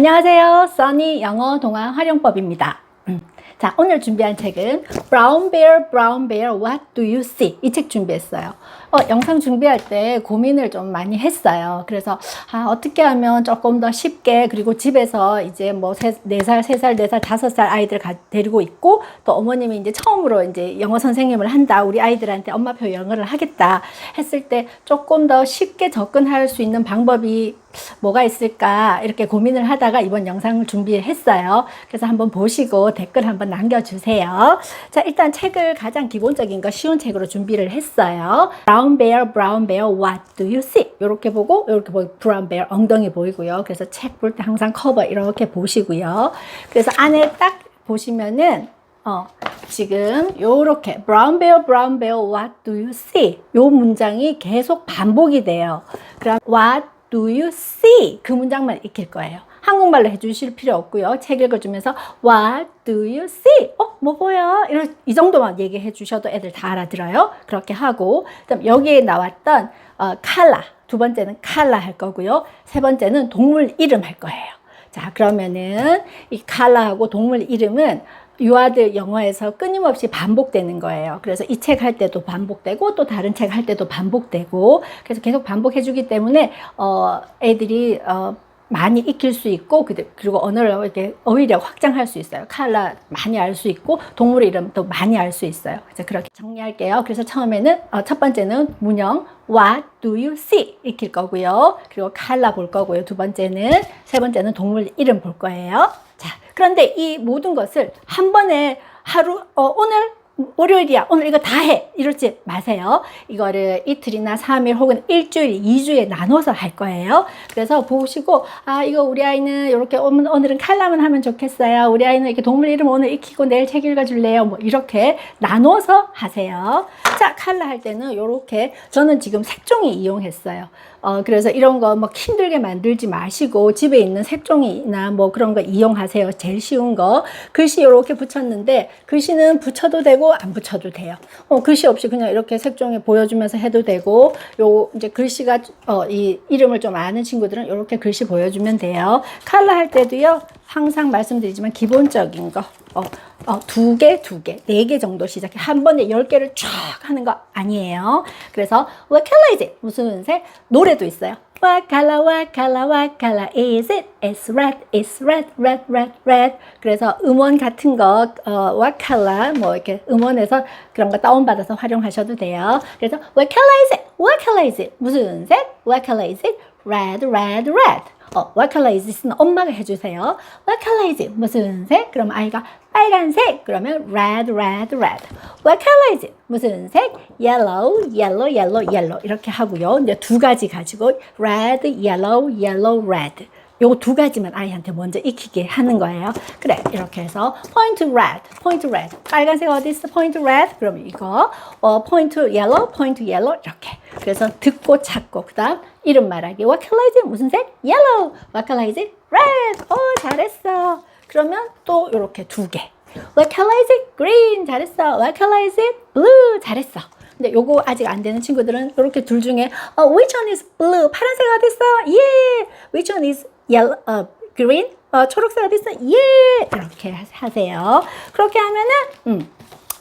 안녕하세요. 써니 영어 동화 활용법입니다. 음. 자, 오늘 준비한 책은 Brown Bear, Brown Bear, What Do You See? 이 책 준비했어요. 어, 영상 준비할 때 고민을 좀 많이 했어요. 그래서 아, 어떻게 하면 조금 더 쉽게 그리고 집에서 이제 뭐 세, 4살, 3살, 4살, 5살 아이들 가, 데리고 있고 또 어머님이 이제 처음으로 이제 영어 선생님을 한다. 우리 아이들한테 엄마표 영어를 하겠다 했을 때 조금 더 쉽게 접근할 수 있는 방법이 뭐가 있을까 이렇게 고민을 하다가 이번 영상을 준비했어요. 그래서 한번 보시고 댓글 한번 남겨주세요. 자, 일단 책을 가장 기본적인 거 쉬운 책으로 준비를 했어요. Brown Bear, Brown Bear, What Do You See? 이렇게 보고 이렇게 보고 Brown Bear 엉덩이 보이고요. 그래서 책 볼 때 항상 커버 이렇게 보시고요. 그래서 안에 딱 보시면은 어, 지금 요렇게 brown bear, brown bear, what do you see? 요 문장이 계속 반복이 돼요. 그럼 what do you see? 그 문장만 익힐 거예요. 한국말로 해주실 필요 없고요. 책 읽어주면서 what do you see? 어, 뭐 보여? 이런 이 정도만 얘기해 주셔도 애들 다 알아들어요. 그렇게 하고 그다음 여기에 나왔던 어, 칼라 두 번째는 칼라 할 거고요. 세 번째는 동물 이름 할 거예요. 자, 그러면은 이 칼라하고 동물 이름은 유아들 영어에서 끊임없이 반복되는 거예요. 그래서 이 책 할 때도 반복되고 또 다른 책 할 때도 반복되고 그래서 계속 반복해 주기 때문에 어 애들이 어 많이 익힐 수 있고 그리고 언어를 이렇게 어휘력 확장할 수 있어요. 칼라 많이 알 수 있고 동물 이름도 많이 알 수 있어요. 그래서 그렇게 정리할게요. 그래서 처음에는 어, 첫 번째는 문형 What do you see? 익힐 거고요. 그리고 칼라 볼 거고요. 두 번째는 세 번째는 동물 이름 볼 거예요. 자, 그런데 이 모든 것을 한 번에 하루 어, 오늘 월요일이야. 오늘 이거 다 해. 이러지 마세요. 이거를 이틀이나 3일 혹은 일주일, 2주에 나눠서 할 거예요. 그래서 보시고, 아, 이거 우리 아이는 이렇게 오늘은 칼라만 하면 좋겠어요. 우리 아이는 이렇게 동물 이름 오늘 익히고 내일 책 읽어줄래요. 뭐 이렇게 나눠서 하세요. 자, 칼라 할 때는 이렇게 저는 지금 색종이 이용했어요. 어, 그래서 이런 거 뭐 힘들게 만들지 마시고 집에 있는 색종이나 뭐 그런 거 이용하세요. 제일 쉬운 거. 글씨 이렇게 붙였는데 글씨는 붙여도 되고 안 붙여도 돼요. 어, 글씨 없이 그냥 이렇게 색종이 보여주면서 해도 되고 요 이제 글씨가 어, 이 이름을 좀 아는 친구들은 이렇게 글씨 보여주면 돼요. 칼라 할 때도요. 항상 말씀드리지만 기본적인 거. 어, 어, 두 개, 두 개, 네 개 정도 시작해. 한 번에 열 개를 쫙 하는 거 아니에요. 그래서 what color is it? 무슨 색? 노래도 있어요. What color, what color, what color is it? It's red, it's red, red, red, red. 그래서 음원 같은 거, 어, what color, 뭐 이렇게 음원에서 그런 거 다운받아서 활용하셔도 돼요. 그래서 what color is it? What color is it? 무슨 색? What color is it? Red, red, red. 어, what color is it은 엄마가 해주세요. What color is it? 무슨 색? 그럼 아이가 빨간색. 그러면 red, red, red. What color is it? 무슨 색? Yellow, yellow, yellow, yellow. 이렇게 하고요. 이제 두 가지 가지고 red, yellow, yellow, red. 요거 두 가지만 아이한테 먼저 익히게 하는 거예요. 그래, 이렇게 해서 point red, point red. 빨간색 어디 있어? point red. 그럼 이거 어, point yellow, point yellow 이렇게. 그래서 듣고 찾고 그다음 이름 말하기. What color is it? 무슨 색? Yellow. What color is it? Red. 오, 잘했어. 그러면 또 이렇게 두 개. What color is it? Green. 잘했어. What color is it? Blue. 잘했어. 근데 요거 아직 안 되는 친구들은 이렇게 둘 중에 어, which one is blue? 파란색 어디 있어? Yeah. Which one is yellow? 어, green? 어, 초록색 어디 있어? Yeah. 이렇게 하세요. 그렇게 하면은 음,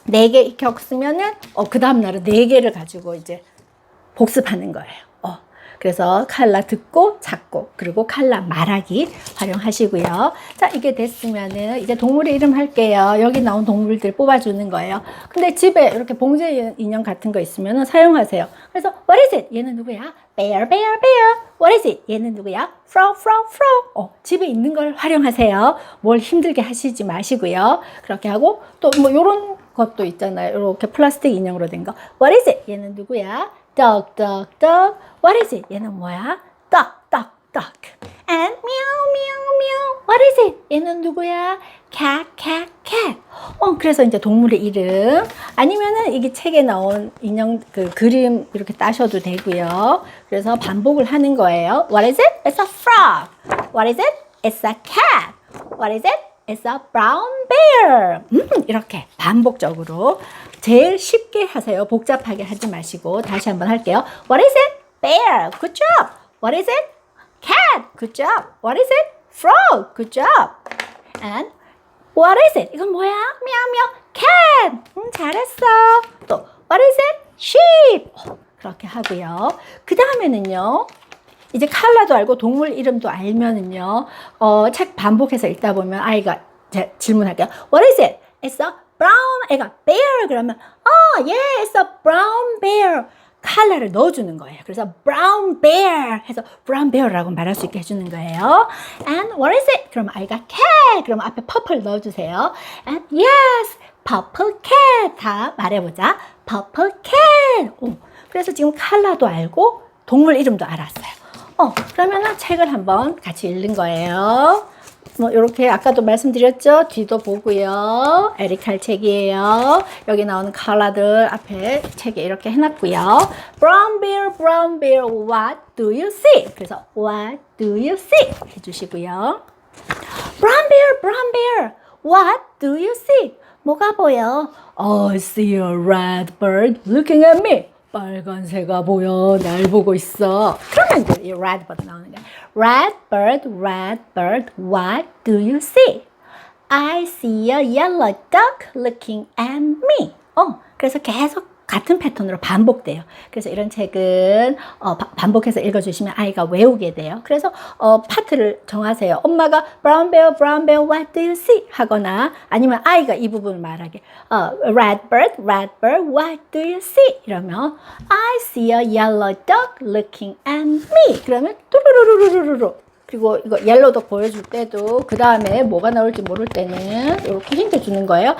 네개 익혔으면은 어, 그 다음 날은 네 개를 가지고 이제 복습하는 거예요. 어, 그래서 칼라 듣고 찾고 그리고 칼라 말하기 활용하시고요. 자 이게 됐으면은 이제 동물의 이름 할게요. 여기 나온 동물들 뽑아주는 거예요. 근데 집에 이렇게 봉제 인형 같은 거 있으면은 사용하세요. 그래서 what is it? 얘는 누구야? bear, bear, bear. What is it? 얘는 누구야? frog, frog, frog. 어, 집에 있는 걸 활용하세요. 뭘 힘들게 하시지 마시고요. 그렇게 하고 또 뭐 요런 것도 있잖아요. 이렇게 플라스틱 인형으로 된 거. What is it? 얘는 누구야? Dog, dog, dog. What is it? 얘는 뭐야? Duck, duck. And meow, meow, meow. What is it? 얘는 누구야? Cat, cat, cat. 어, 그래서 이제 동물의 이름. 아니면은 이게 책에 나온 인형 그 그림 이렇게 따셔도 되고요. 그래서 반복을 하는 거예요. What is it? It's a frog. What is it? It's a cat. What is it? It's a brown bear. 음, 이렇게 반복적으로 제일 쉽게 하세요. 복잡하게 하지 마시고 다시 한번 할게요. What is it? Bear. Good job. What is it? Cat. Good job. What is it? frog. Good job. And what is it? 이건 뭐야? 미야미야. cat. 음, 잘했어. 또 what is it? sheep. 어, 그렇게 하고요. 그 다음에는요. 이제 칼라도 알고 동물 이름도 알면은요. 어, 책 반복해서 읽다 보면 아이가 제 질문할게요. What is it? It's a brown. 애가 bear 그러면 어, yeah, it's a brown bear. 칼라를 넣어주는 거예요. 그래서 brown bear 해서 brown bear라고 말할 수 있게 해주는 거예요. And what is it? 그럼 아이가 cat. 그럼 앞에 purple 넣어주세요. And yes, purple cat. 다 말해보자. purple cat. 오, 그래서 지금 칼라도 알고 동물 이름도 알았어요. 어, 그러면은 책을 한번 같이 읽는 거예요. 뭐 이렇게 아까도 말씀드렸죠. 뒤도 보고요. 에리칼 책이에요. 여기 나오는 컬러들 앞에 책에 이렇게 해놨고요. Brown bear, brown bear, what do you see? 그래서 what do you see? 해주시고요. Brown bear, brown bear, what do you see? 뭐가 보여? I see a red bird looking at me. 빨간 새가 보여. 날 보고 있어. 그러면 이제 이 red bird 나오는 거야. Red bird, red bird, what do you see? I see a yellow duck looking at me. 어, 그래서 계속 같은 패턴으로 반복돼요. 그래서 이런 책은 어, 바- 반복해서 읽어주시면 아이가 외우게 돼요. 그래서 어, 파트를 정하세요. 엄마가 brown bear, brown bear, what do you see? 하거나 아니면 아이가 이 부분을 말하게 어, red bird, red bird, what do you see? 이러면 I see a yellow duck looking at me. 그러면 뚜루루루루루루 그리고 이거 옐로도 보여줄 때도 그 다음에 뭐가 나올지 모를 때는 이렇게 힌트 주는 거예요.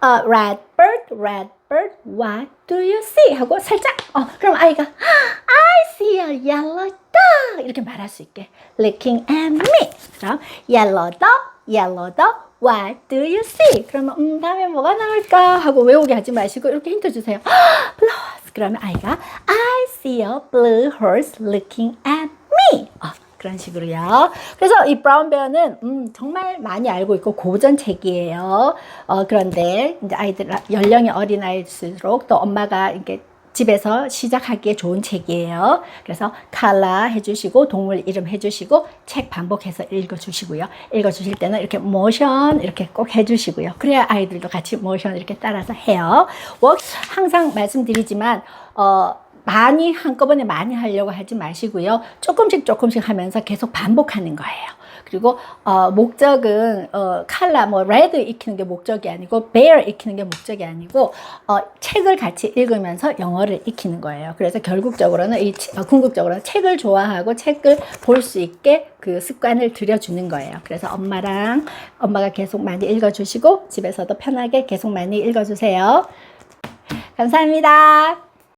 어, red bird, red bird, what do you see? 하고 살짝 어 그럼 아이가 I see a yellow dog 이렇게 말할 수 있게 looking at me. 그럼 yellow dog, yellow dog, what do you see? 그러면 음 다음에 뭐가 나올까 하고 외우게 하지 마시고 이렇게 힌트 주세요. horse. 그러면 아이가 I see a blue horse looking at me. 어, 그런 식으로요. 그래서 이 브라운 베어는 음, 정말 많이 알고 있고 고전 책이에요. 어, 그런데 이제 아이들 연령이 어린 아이일수록 또 엄마가 이렇게 집에서 시작하기에 좋은 책이에요. 그래서 칼라 해주시고 동물 이름 해주시고 책 반복해서 읽어주시고요. 읽어주실 때는 이렇게 모션 이렇게 꼭 해주시고요. 그래야 아이들도 같이 모션 이렇게 따라서 해요. 워 항상 말씀드리지만 어. 많이 한꺼번에 많이 하려고 하지 마시고요. 조금씩 조금씩 하면서 계속 반복하는 거예요. 그리고 어, 목적은 어, 칼라 뭐 레드 익히는 게 목적이 아니고 bear 익히는 게 목적이 아니고 어, 책을 같이 읽으면서 영어를 익히는 거예요. 그래서 결국적으로는 이 치- 어, 궁극적으로는 책을 좋아하고 책을 볼 수 있게 그 습관을 들여주는 거예요. 그래서 엄마랑 엄마가 계속 많이 읽어주시고 집에서도 편하게 계속 많이 읽어주세요. 감사합니다.